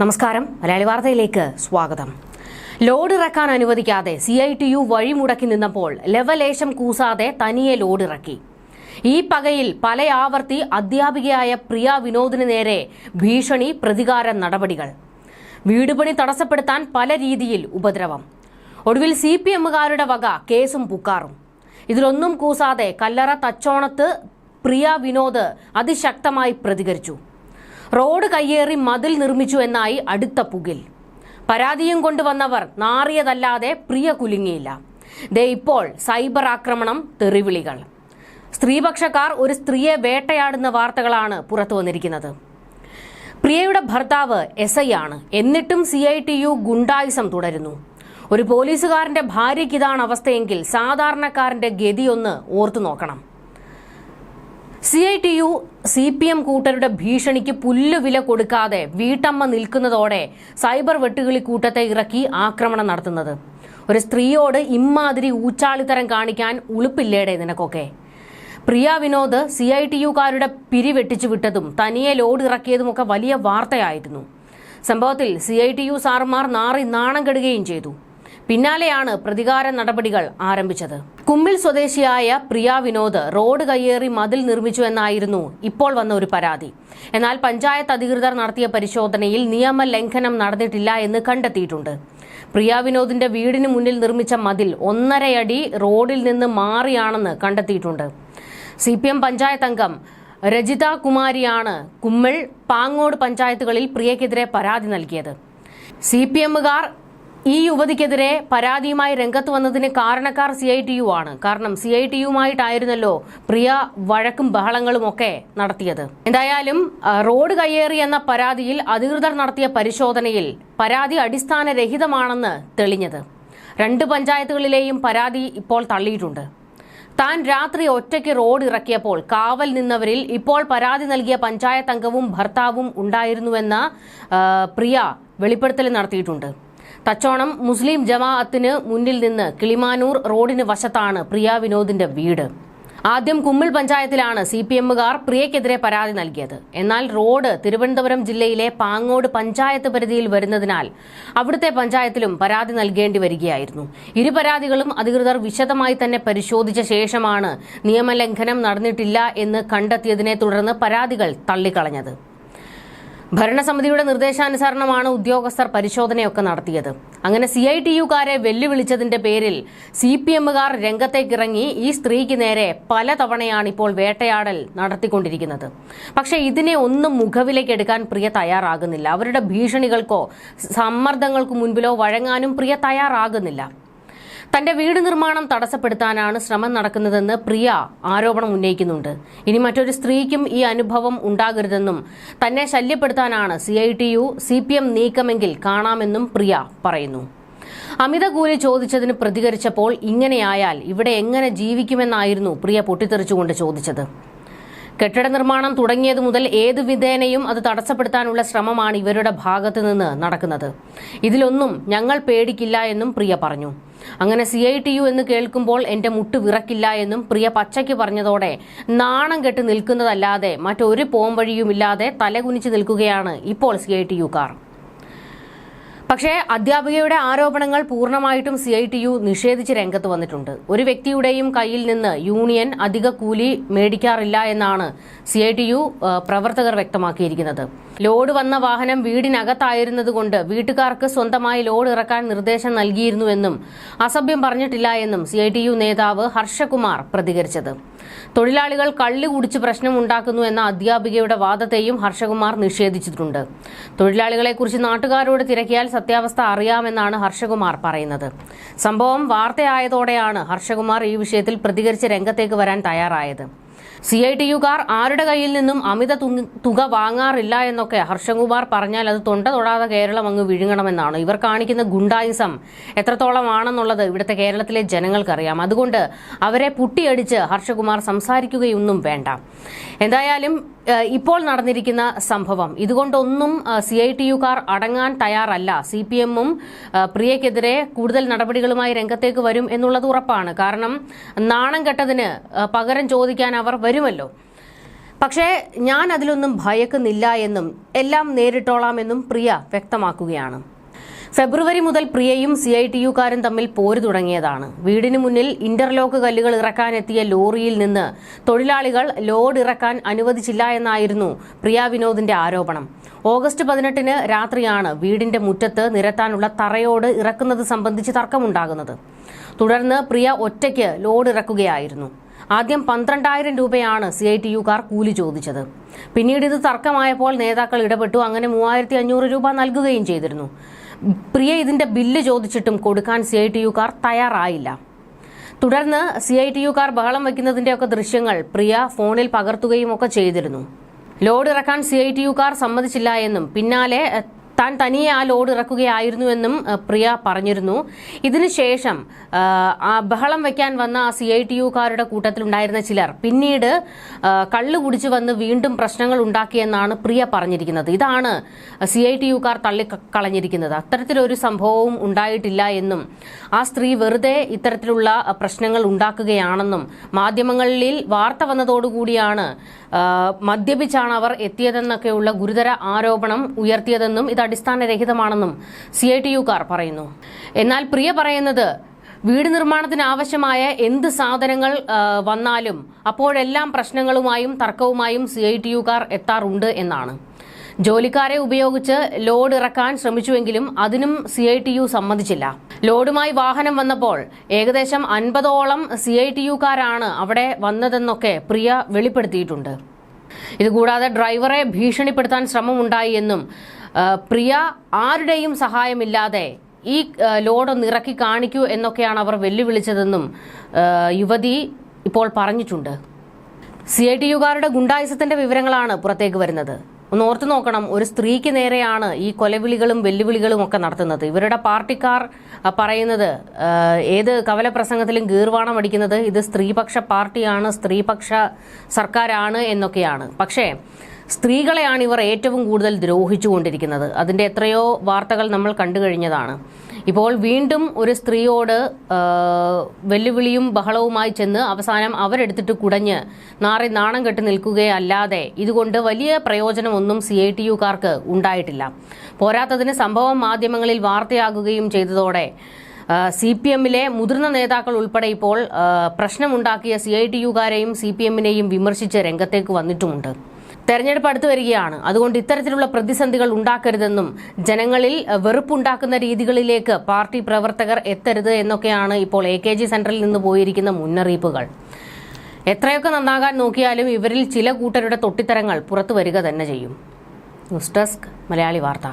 നമസ്കാരം. മലയാളി വാർത്തയിലേക്ക് സ്വാഗതം. ലോഡ് ഇറക്കാൻ അനുവദിക്കാതെ സി ഐ ടി യു വഴിമുടക്കി നിന്നപ്പോൾ ലെവലേശം കൂസാതെ തനിയെ ലോഡ് ഇറക്കി. ഈ പകയിൽ പല ആവർത്തി അധ്യാപികയായ പ്രിയ വിനോദിന് നേരെ ഭീഷണി പ്രതികാര നടപടികൾ. വീടുപണി തടസ്സപ്പെടുത്താൻ പല രീതിയിൽ ഉപദ്രവം. ഒടുവിൽ സി പി എമ്മുകാരുടെ വക കേസും പുക്കാറും. ഇതിലൊന്നും കൂസാതെ കല്ലറ തച്ചോണത്ത് പ്രിയ വിനോദ് അതിശക്തമായി പ്രതികരിച്ചു. റോഡ് കയ്യേറി മതിൽ നിർമ്മിച്ചു എന്നായി അടുത്ത പുകിൽ. പരാതിയും കൊണ്ടുവന്നവർ നാറിയതല്ലാതെ പ്രിയ കുലുങ്ങിയില്ല. ദേ ഇപ്പോൾ സൈബർ ആക്രമണം തെറിവിളികൾ. സ്ത്രീപക്ഷക്കാർ ഒരു സ്ത്രീയെ വേട്ടയാടുന്ന വാർത്തകളാണ് പുറത്തു വന്നിരിക്കുന്നത്. പ്രിയയുടെ ഭർത്താവ് എസ് ഐ ആണ്. എന്നിട്ടും സി ഐ ടി യു ഗുണ്ടായുസം തുടരുന്നു. ഒരു പോലീസുകാരന്റെ ഭാര്യയ്ക്ക് ഇതാണ് അവസ്ഥയെങ്കിൽ സാധാരണക്കാരന്റെ ഗതിയൊന്ന് ഓർത്തു നോക്കണം C I T U C P M കൂട്ടരുടെ ഭീഷണിക്ക് പുല്ലുവില കൊടുക്കാതെ വീട്ടമ്മ നിൽക്കുന്നതോടെ സൈബർ വെട്ടുകിളി കൂട്ടത്തെ ഇറക്കി ആക്രമണം നടത്തുന്നത്. ഒരു സ്ത്രീയോട് ഇമ്മാതിരി ഊച്ചാളിത്തരം കാണിക്കാൻ ഉളുപ്പില്ലേടെ നിനക്കൊക്കെ. Priya Vinod C I T യുക്കാരുടെ പിരിവെട്ടിച്ചു വിട്ടതും തനിയെ ലോഡ് ഇറക്കിയതുമൊക്കെ വലിയ വാർത്തയായിരുന്നു. സംഭവത്തിൽ സി ഐ ടി യു സാർമാർ നാറി നാണം കെടുകയും ചെയ്തു. പിന്നാലെയാണ് പ്രതികാര നടപടികൾ ആരംഭിച്ചത്. കുമ്മിൽ സ്വദേശിയായ പ്രിയ വിനോദ് റോഡ് കയ്യേറി മതിൽ നിർമ്മിച്ചു എന്നായിരുന്നു ഇപ്പോൾ വന്ന ഒരു പരാതി. എന്നാൽ പഞ്ചായത്ത് അധികൃതർ നടത്തിയ പരിശോധനയിൽ നിയമ ലംഘനം നടന്നിട്ടില്ല എന്ന് കണ്ടെത്തിയിട്ടുണ്ട്. പ്രിയ വിനോദിന്റെ വീടിന് മുന്നിൽ നിർമ്മിച്ച മതിൽ ഒന്നരയടി റോഡിൽ നിന്ന് മാറിയാണെന്ന് കണ്ടെത്തിയിട്ടുണ്ട്. സി പി എം പഞ്ചായത്ത് അംഗം രജിത കുമാരിയാണ് കുമ്മിൾ പാങ്ങോട് പഞ്ചായത്തുകളിൽ പ്രിയക്കെതിരെ പരാതി നൽകിയത്. സി പി എമ്മുകാർ ഈ യുവതിക്കെതിരെ പരാതിയുമായി രംഗത്ത് വന്നതിന് കാരണക്കാർ സി ഐ ടി യു ആണ്. കാരണം സി ഐ ടി യുമായിട്ടായിരുന്നല്ലോ പ്രിയ വഴക്കും ബഹളങ്ങളും ഒക്കെ നടത്തിയത്. എന്തായാലും റോഡ് കയ്യേറി എന്ന പരാതിയിൽ അധികൃതർ നടത്തിയ പരിശോധനയിൽ പരാതി അടിസ്ഥാനരഹിതമാണെന്ന് തെളിഞ്ഞത്. രണ്ട് പഞ്ചായത്തുകളിലെയും പരാതി ഇപ്പോൾ തള്ളിയിട്ടുണ്ട്. താൻ രാത്രി ഒറ്റയ്ക്ക് റോഡ് ഇറക്കിയപ്പോൾ കാവൽ നിന്നവരിൽ ഇപ്പോൾ പരാതി നൽകിയ പഞ്ചായത്ത് അംഗവും ഭർത്താവും ഉണ്ടായിരുന്നുവെന്ന പ്രിയ വെളിപ്പെടുത്തൽ നടത്തിയിട്ടുണ്ട്. തച്ചോണം മുസ്ലിം ജമാഅത്തിന് മുന്നിൽ നിന്ന് കിളിമാനൂർ റോഡിന് വശത്താണ് പ്രിയ വിനോദിന്റെ വീട്. ആദ്യം കുമ്മിൾ പഞ്ചായത്തിലാണ് സി പി എമ്മുകാർ പ്രിയക്കെതിരെ പരാതി നൽകിയത്. എന്നാൽ റോഡ് തിരുവനന്തപുരം ജില്ലയിലെ പാങ്ങോട് പഞ്ചായത്ത് പരിധിയിൽ വരുന്നതിനാൽ അവിടുത്തെ പഞ്ചായത്തിലും പരാതി നൽകേണ്ടി വരികയായിരുന്നു. ഇരു പരാതികളും അധികൃതർ വിശദമായി തന്നെ പരിശോധിച്ച ശേഷമാണ് നിയമലംഘനം നടന്നിട്ടില്ല എന്ന് കണ്ടെത്തിയതിനെ തുടർന്ന് പരാതികൾ തള്ളിക്കളഞ്ഞത്. ഭരണസമിതിയുടെ നിർദ്ദേശാനുസരണമാണ് ഉദ്യോഗസ്ഥർ പരിശോധനയൊക്കെ നടത്തിയത്. അങ്ങനെ സി ഐ ടി യുക്കാരെ വെല്ലുവിളിച്ചതിന്റെ പേരിൽ സി പി എമ്മുകാർ രംഗത്തേക്കിറങ്ങി. ഈ സ്ത്രീക്ക് നേരെ പലതവണയാണ് ഇപ്പോൾ വേട്ടയാടൽ നടത്തിക്കൊണ്ടിരിക്കുന്നത്. പക്ഷെ ഇതിനെ ഒന്നും മുഖവിലേക്കെടുക്കാൻ പ്രിയ തയ്യാറാകുന്നില്ല. അവരുടെ ഭീഷണികൾക്കോ സമ്മർദ്ദങ്ങൾക്കു മുൻപിലോ വഴങ്ങാനും പ്രിയ തയ്യാറാകുന്നില്ല. തന്റെ വീട് നിർമ്മാണം തടസ്സപ്പെടുത്താനാണ് ശ്രമം നടക്കുന്നതെന്ന് പ്രിയ ആരോപണം ഉന്നയിക്കുന്നുണ്ട്. ഇനി മറ്റൊരു സ്ത്രീക്കും ഈ അനുഭവം ഉണ്ടാകരുതെന്നും തന്നെ ശല്യപ്പെടുത്താനാണ് C I T U C P M നീക്കമെങ്കിൽ കാണാമെന്നും പ്രിയ പറയുന്നു. അമിത കൂലി ചോദിച്ചതിന് പ്രതികരിച്ചപ്പോൾ ഇങ്ങനെയായാൽ ഇവിടെ എങ്ങനെ ജീവിക്കുമെന്നായിരുന്നു പ്രിയ പൊട്ടിത്തെറിച്ചുകൊണ്ട് ചോദിച്ചത്. കെട്ടിട നിർമ്മാണം തുടങ്ങിയത് മുതൽ ഏത് വിധേനയും അത് തടസ്സപ്പെടുത്താനുള്ള ശ്രമമാണ് ഇവരുടെ ഭാഗത്തുനിന്ന് നടക്കുന്നത്. ഇതിലൊന്നും ഞങ്ങൾ പേടിക്കില്ല എന്നും പ്രിയ പറഞ്ഞു. അങ്ങനെ സി ഐ ടി യു എന്ന് കേൾക്കുമ്പോൾ എന്റെ മുട്ട് വിറക്കില്ല എന്നും പ്രിയ പച്ചയ്ക്ക് പറഞ്ഞതോടെ നാണം കെട്ട് നിൽക്കുന്നതല്ലാതെ മറ്റൊരു പോംവഴിയുമില്ലാതെ തലകുനിച്ച് നിൽക്കുകയാണ് ഇപ്പോൾ സി ഐ ടി യുക്കാർ പക്ഷേ അധ്യാപികയുടെ ആരോപണങ്ങൾ പൂർണമായിട്ടും സി ഐ ടി യു നിഷേധിച്ച് രംഗത്ത് വന്നിട്ടുണ്ട്. ഒരു വ്യക്തിയുടെയും കയ്യിൽ നിന്ന് യൂണിയൻ അധിക കൂലി മേടിക്കാറില്ല എന്നാണ് സി ഐ ടി യു പ്രവർത്തകർ വ്യക്തമാക്കിയിരിക്കുന്നത്. ലോഡ് വന്ന വാഹനം വീടിനകത്തായിരുന്നതുകൊണ്ട് വീട്ടുകാർക്ക് സ്വന്തമായി ലോഡ് ഇറക്കാൻ നിർദ്ദേശം നൽകിയിരുന്നുവെന്നും അസഭ്യം പറഞ്ഞിട്ടില്ല എന്നും സി നേതാവ് ഹർഷകുമാർ പ്രതികരിച്ചത്. തൊഴിലാളികൾ കള്ളി കുടിച്ച് പ്രശ്നം ഉണ്ടാക്കുന്നു എന്ന അധ്യാപികയുടെ വാദത്തെയും ഹർഷകുമാർ നിഷേധിച്ചിട്ടുണ്ട്. തൊഴിലാളികളെക്കുറിച്ച് നാട്ടുകാരോട് തിരക്കിയാൽ സത്യാവസ്ഥ അറിയാമെന്നാണ് ഹർഷകുമാർ പറയുന്നത്. സംഭവം വാർത്തയായതോടെയാണ് ഹർഷകുമാർ ഈ വിഷയത്തിൽ പ്രതികരിച്ച് രംഗത്തേക്ക് വരാൻ തയ്യാറായത്. സി ഐ ടി യുകാർ ആരുടെ കയ്യിൽ നിന്നും അമിത തുക- വാങ്ങാറില്ല എന്നൊക്കെ ഹർഷകുമാർ പറഞ്ഞാൽ അത് തൊണ്ട തൊടാതെ കേരളം അങ്ങ് വിഴുങ്ങണമെന്നാണ്. ഇവർ കാണിക്കുന്ന ഗുണ്ടായിസം എത്രത്തോളമാണെന്നുള്ളത് ഇവിടുത്തെ കേരളത്തിലെ ജനങ്ങൾക്കറിയാം. അതുകൊണ്ട് അവരെ പുട്ടിയടിച്ച് ഹർഷകുമാർ സംസാരിക്കുകയൊന്നും വേണ്ട. എന്തായാലും ഇപ്പോൾ നടന്നിരിക്കുന്ന സംഭവം. ഇതുകൊണ്ടൊന്നും സി ഐ ടി യുക്കാർ അടങ്ങാൻ തയ്യാറല്ല. സി പി എമ്മും പ്രിയക്കെതിരെ കൂടുതൽ നടപടികളുമായി രംഗത്തേക്ക് വരും എന്നുള്ളത് ഉറപ്പാണ്. കാരണം നാണം കെട്ടതിന് പകരം ചോദിക്കാൻ അവർ വരുമല്ലോ. പക്ഷേ ഞാൻ അതിലൊന്നും ഭയക്കുന്നില്ല എന്നും എല്ലാം നേരിട്ടോളാമെന്നും പ്രിയ വ്യക്തമാക്കുകയാണ്. ഫെബ്രുവരി മുതൽ പ്രിയയും സി ഐ ടി യുക്കാരും തമ്മിൽ പോര് തുടങ്ങിയതാണ്. വീടിന് മുന്നിൽ ഇന്റർലോക്ക് കല്ലുകൾ ഇറക്കാനെത്തിയ ലോറിയിൽ നിന്ന് തൊഴിലാളികൾ ലോഡ് ഇറക്കാൻ അനുവദിച്ചില്ല എന്നായിരുന്നു പ്രിയ വിനോദിന്റെ ആരോപണം. ഓഗസ്റ്റ് പതിനെട്ടിന് രാത്രിയാണ് വീടിന്റെ മുറ്റത്ത് നിരത്താനുള്ള തറയോട് ഇറക്കുന്നത് സംബന്ധിച്ച് തർക്കമുണ്ടാകുന്നത്. തുടർന്ന് പ്രിയ ഒറ്റയ്ക്ക് ലോഡ് ഇറക്കുകയായിരുന്നു. ആദ്യം പന്ത്രണ്ടായിരം രൂപയാണ് സി ഐ ടി യുക്കാർ കൂലി ചോദിച്ചത്. പിന്നീട് ഇത് തർക്കമായപ്പോൾ നേതാക്കൾ ഇടപെട്ടു. അങ്ങനെ മൂവായിരത്തി അഞ്ഞൂറ് രൂപ നൽകുകയും ചെയ്തിരുന്നു. പ്രിയ ഇതിന്റെ ബില്ല് ചോദിച്ചിട്ടും കൊടുക്കാൻ സി ഐ ടി യുക്കാർ തയ്യാറായില്ല. തുടർന്ന് സി ഐ ടി യുക്കാർ ബഹളം വയ്ക്കുന്നതിന്റെയൊക്കെ ദൃശ്യങ്ങൾ പ്രിയ ഫോണിൽ പകർത്തുകയും ഒക്കെ ചെയ്തിരുന്നു. ലോഡ് ഇറക്കാൻ സി ഐ ടി യുക്കാർ സമ്മതിച്ചില്ല എന്നും പിന്നാലെ താൻ തനിയെ ആ ലോഡ് ഇറക്കുകയായിരുന്നുവെന്നും പ്രിയ പറഞ്ഞിരുന്നു. ഇതിനുശേഷം ബഹളം വയ്ക്കാൻ വന്ന ആ സി ഐ ടി യുക്കാരുടെ കൂട്ടത്തിലുണ്ടായിരുന്ന ചിലർ പിന്നീട് കള്ളു കുടിച്ച് വന്ന് വീണ്ടും പ്രശ്നങ്ങൾ ഉണ്ടാക്കിയെന്നാണ് പ്രിയ പറഞ്ഞിരിക്കുന്നത്. ഇതാണ് സി ഐ ടി യുക്കാർ തള്ളിക്കളഞ്ഞിരിക്കുന്നത്. അത്തരത്തിലൊരു സംഭവവും ഉണ്ടായിട്ടില്ല എന്നും ആ സ്ത്രീ വെറുതെ ഇത്തരത്തിലുള്ള പ്രശ്നങ്ങൾ ഉണ്ടാക്കുകയാണെന്നും മാധ്യമങ്ങളിൽ വാർത്ത വന്നതോടുകൂടിയാണ് മദ്യപിച്ചാണ് അവർ എത്തിയതെന്നൊക്കെയുള്ള ഗുരുതര ആരോപണം ഉയർത്തിയതെന്നും ഇത് അടിസ്ഥാനരഹിതമാണെന്നും സി ഐ ടി യുക്കാർ പറയുന്നു. എന്നാൽ പ്രിയ പറയുന്നത് വീട് നിർമ്മാണത്തിന് ആവശ്യമായ എന്ത് സാധനങ്ങൾ വന്നാലും അപ്പോഴെല്ലാം പ്രശ്നങ്ങളുമായും തർക്കവുമായും സി ഐ ടി യുക്കാർ എത്താറുണ്ട് എന്നാണ്. ജോലിക്കാരെ ഉപയോഗിച്ച് ലോഡ് ഇറക്കാൻ ശ്രമിച്ചുവെങ്കിലും അതിനും സി ഐ ടി യു സമ്മതിച്ചില്ല. ലോഡുമായി വാഹനം വന്നപ്പോൾ ഏകദേശം അൻപതോളം സി ഐ ടി യുക്കാരാണ് അവിടെ വന്നതെന്നൊക്കെ പ്രിയ വെളിപ്പെടുത്തിയിട്ടുണ്ട്. ഇതുകൂടാതെ ഡ്രൈവറെ ഭീഷണിപ്പെടുത്താൻ ശ്രമമുണ്ടായി എന്നും പ്രിയ ആരുടെയും സഹായമില്ലാതെ ഈ ലോഡ് ഒന്ന് ഇറക്കി കാണിക്കൂ എന്നൊക്കെയാണ് അവർ വെല്ലുവിളിച്ചതെന്നും യുവതി ഇപ്പോൾ പറഞ്ഞിട്ടുണ്ട്. സി ഐ ടി യുകാരുടെ ഗുണ്ടായുസത്തിന്റെ വിവരങ്ങളാണ് പുറത്തേക്ക് വരുന്നത്. ഒന്ന് ഓർത്തു നോക്കണം ഒരു സ്ത്രീക്ക് നേരെയാണ് ഈ കൊലവിളികളും വെല്ലുവിളികളും ഒക്കെ നടത്തുന്നത്. ഇവരുടെ പാർട്ടിക്കാർ പറയുന്നത് ഏത് കവല പ്രസംഗത്തിലും ഗീർവാണം അടിക്കുന്നത് ഇത് സ്ത്രീപക്ഷ പാർട്ടിയാണ് സ്ത്രീപക്ഷ സർക്കാരാണ് എന്നൊക്കെയാണ്. പക്ഷേ സ്ത്രീകളെയാണ് ഇവർ ഏറ്റവും കൂടുതൽ ദ്രോഹിച്ചുകൊണ്ടിരിക്കുന്നത്. അതിന്റെ എത്രയോ വാർത്തകൾ നമ്മൾ കണ്ടു കഴിഞ്ഞതാണ്. ഇപ്പോൾ വീണ്ടും ഒരു സ്ത്രീയോട് വെല്ലുവിളിയും ബഹളവുമായി ചെന്ന് അവസാനം അവരെടുത്തിട്ട് കുടഞ്ഞ് നാറി നാണം കെട്ട് നിൽക്കുകയല്ലാതെ ഇതുകൊണ്ട് വലിയ പ്രയോജനമൊന്നും സി ഐ ടി യുക്കാർക്ക് ഉണ്ടായിട്ടില്ല. പോരാത്തതിന് സംഭവം മാധ്യമങ്ങളിൽ വാർത്തയാകുകയും ചെയ്തതോടെ സി പി എമ്മിലെ മുതിർന്ന നേതാക്കൾ ഉൾപ്പെടെ ഇപ്പോൾ പ്രശ്നമുണ്ടാക്കിയ സി ഐ ടി യുകാരെയും സി പി എമ്മിനെയും വിമർശിച്ച് രംഗത്തേക്ക് വന്നിട്ടുമുണ്ട്. തെരഞ്ഞെടുപ്പ് അടുത്ത് വരികയാണ്. അതുകൊണ്ട് ഇത്തരത്തിലുള്ള പ്രതിസന്ധികൾ ഉണ്ടാക്കരുതെന്നും ജനങ്ങളിൽ വെറുപ്പുണ്ടാക്കുന്ന രീതികളിലേക്ക് പാർട്ടി പ്രവർത്തകർ എത്തരുത് എന്നൊക്കെയാണ് ഇപ്പോൾ എ കെ ജി സെന്ററിൽ നിന്ന് പോയിരിക്കുന്ന മുന്നറിയിപ്പുകൾ. എത്രയൊക്കെ നന്നാകാൻ നോക്കിയാലും ഇവരിൽ ചില കൂട്ടരുടെ തൊട്ടിത്തരങ്ങൾ പുറത്തു വരിക തന്നെ ചെയ്യും. ന്യൂസ് ഡെസ്ക് മലയാളി വാർത്ത.